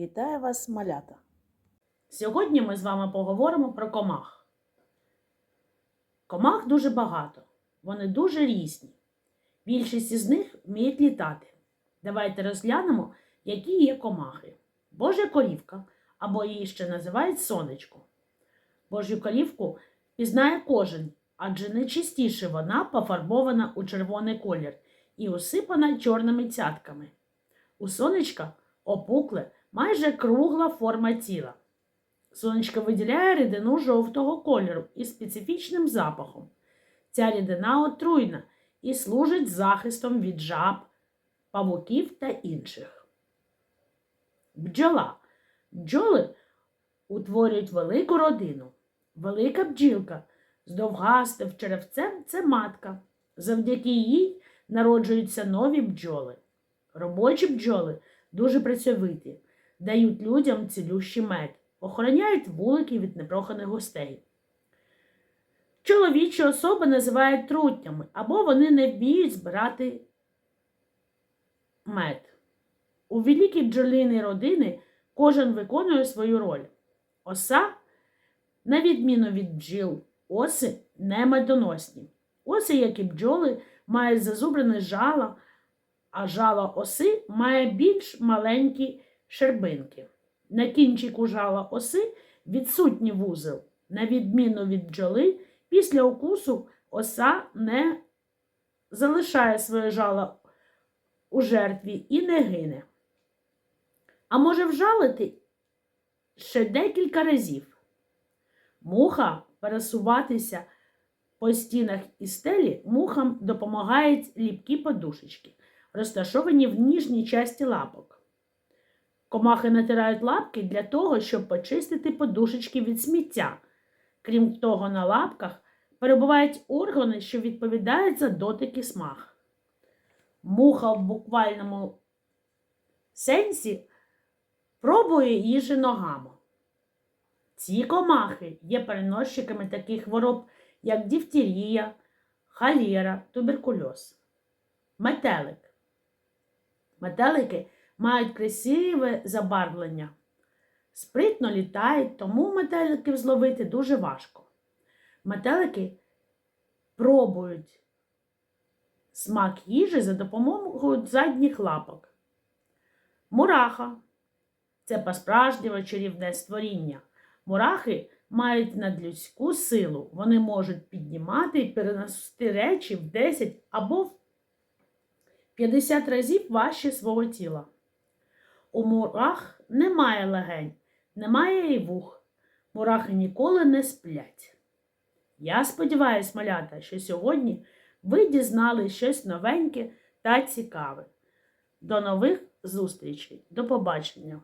Вітаю вас, малята! Сьогодні ми з вами поговоримо про комах. Комах дуже багато, вони дуже різні. Більшість із них вміють літати. Давайте розглянемо, які є комахи. Божа корівка, або її ще називають сонечко. Божу корівку пізнає кожен, адже найчастіше вона пофарбована у червоний колір і усипана чорними цятками. У сонечка опукле, майже кругла форма тіла. Сонечко виділяє рідину жовтого кольору із специфічним запахом. Ця рідина отруйна і служить захистом від жаб, павуків та інших. Бджола. Бджоли утворюють велику родину. Велика бджілка з довгастим черевцем це матка. Завдяки їй народжуються нові бджоли. Робочі бджоли дуже працьовиті, дають людям цілющий мед, охороняють вулики від непроханих гостей. Чоловічі особи називають трутнями, або вони не вміють збирати мед. У великій бджолиної родини кожен виконує свою роль. Оса, на відміну від бджіл, оси не медоносні. Оси, як і бджоли, мають зазубрене жало, а жало оси має більш маленькі щербинки. На кінчику жала оси відсутній вузел. На відміну від бджоли, після укусу оса не залишає своє жало у жертві і не гине. А може вжалити ще декілька разів. Муха пересуватися по стінах і стелі мухам допомагають ліпкі подушечки, розташовані в ніжній часті лапок. Комахи натирають лапки для того, щоб почистити подушечки від сміття. Крім того, на лапках перебувають органи, що відповідають за дотик і смак. Муха в буквальному сенсі пробує їжі ногами. Ці комахи є переносчиками таких хвороб, як дифтерія, холера, туберкульоз. Метелик. Метелики мають красиве забарвлення. Спритно літають, тому метеликів зловити дуже важко. Метелики пробують смак їжі за допомогою задніх лапок. Мураха це по-справжньому чарівне створіння. Мурахи мають надлюдську силу. Вони можуть піднімати і переносити речі в 10 або в 50 разів важче свого тіла. У мурах немає легень, немає і вух. Мурахи ніколи не сплять. Я сподіваюся, малята, що сьогодні ви дізнали щось новеньке та цікаве. До нових зустрічей. До побачення!